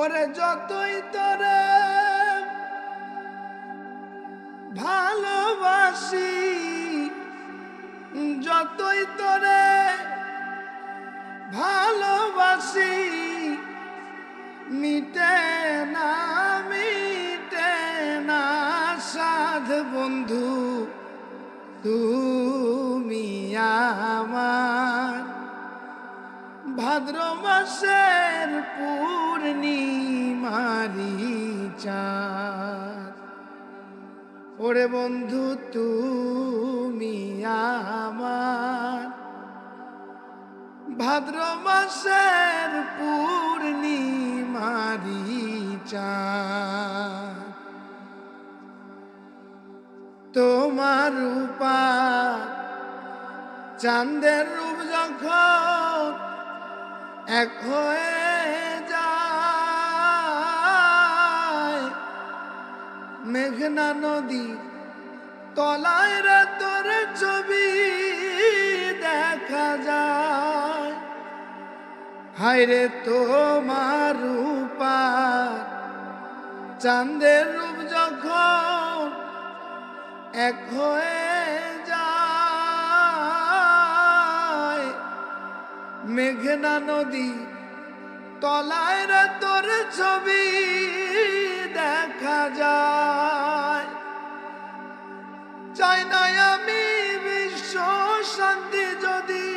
ওরে যতই তোরে ভালোবাসি, যতই তোরে ভালোবাসি, মিটে না মিটে না, সাধ বন্ধু, তুমি আমার। ভাদ্র মাসের পূর্ণিমারি ওরে বন্ধু তুমি আমার। ভাদ্র মাসের পূর্ণিমারি তোমার রূপা চাঁদের রূপ যখন এক হয়ে মেঘনা নদী, তলায় তোর ছবি দেখা যায়। হায়রে তোমার রূপা চাঁদের রূপ যখন এক হয়ে যায়, মেঘনা নদী, তলায় তোর ছবি দেখা যায়। চাই না আমি বিশ্ব শান্তি যদি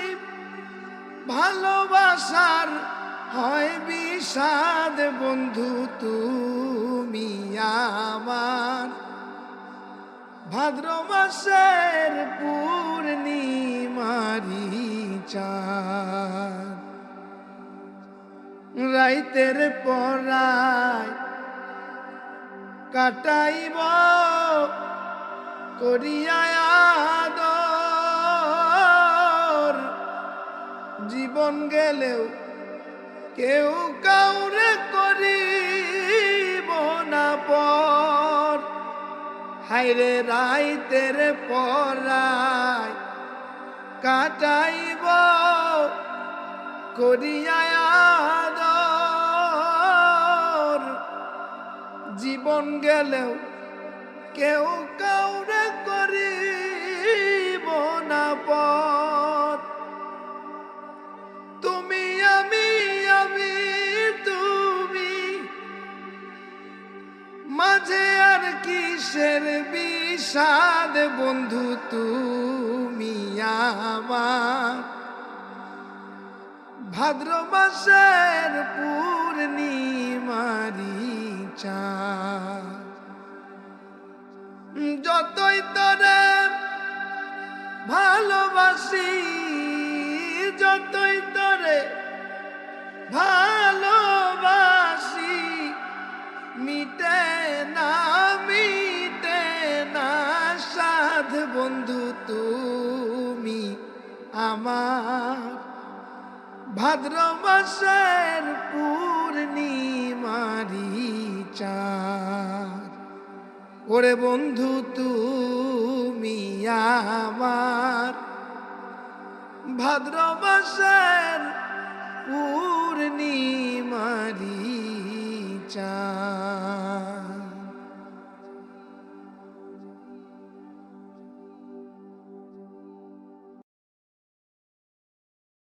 ভালোবাসার হয় বিষাদ, বন্ধু তুমি আমার। ভাদ্র মাসের পূর্ণিমারি চাঁদ। রাইতের পরায় কাটাইব আদর। জীবন গেলেও কেউ কাউরে করিব না পর। হাইরে রাইতের পরায় কাটাইব। আদর। জীবন গেলেও কেউ কাউরে কিসের বিষাদ বন্ধু তুমি আমার। ভাদ্র মাসের পূর্ণিমারি চাঁদ। যতই তোরে ভালোবাসি যতই তোরে বন্ধু তুমি আমার ভাদ্র মাসের পূর্ণিমারি চার ওরে বন্ধু তুমি আমার ভাদ্র মাসের